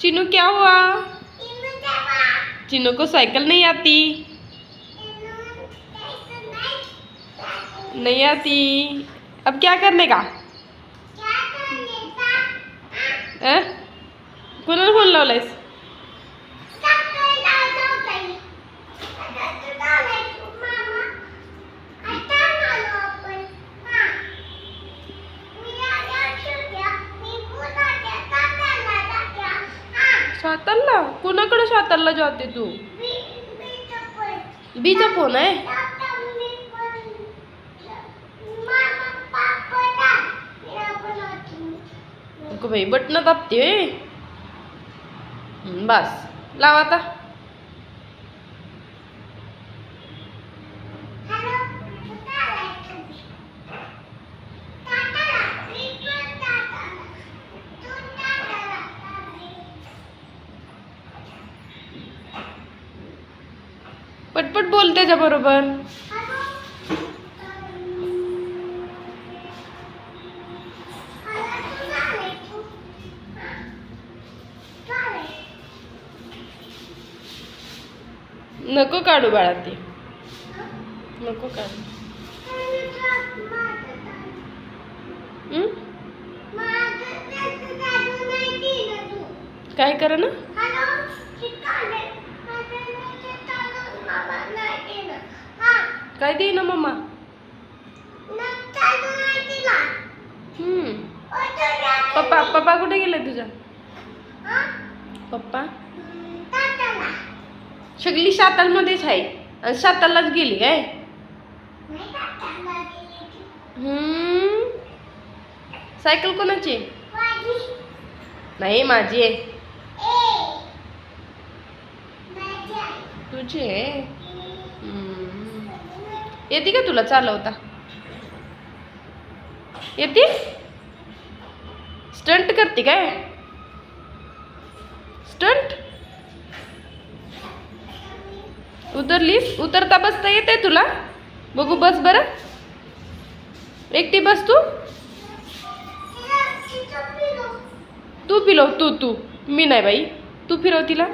चिनू क्या हुआ? चिनू को साइकिल नहीं आती। नहीं आती। अब क्या करने का? कोणाला फ़ोन लावलायस सातारला कोणाकडे सातारला जाते तू? बीचा फोन आहे? नको बाई बटन दाबते बस. लाव आता. पटपट बोल त्याच्या बरोबर नको काढू बाळा ते. नको काढू? काय कर ना? काय दे ना मम्मा? पप्पा पप्पा कुठे गेले तुझा? पप्पा? सगळी सातारमध्येच आहे. आणि सातारलाच गेली काय? हम्म. सायकल कोणाची? नाही माझी आहे. तुझी आहे. येते का तुला चालवता? येते? स्टंट करते काय? स्टंट उतरलीस? उतरता बसता येते तुला? बघू बस बरं. एकटी बस तू. तू फिरव तू तू. मी नाही बाई. तू फिरव तिला.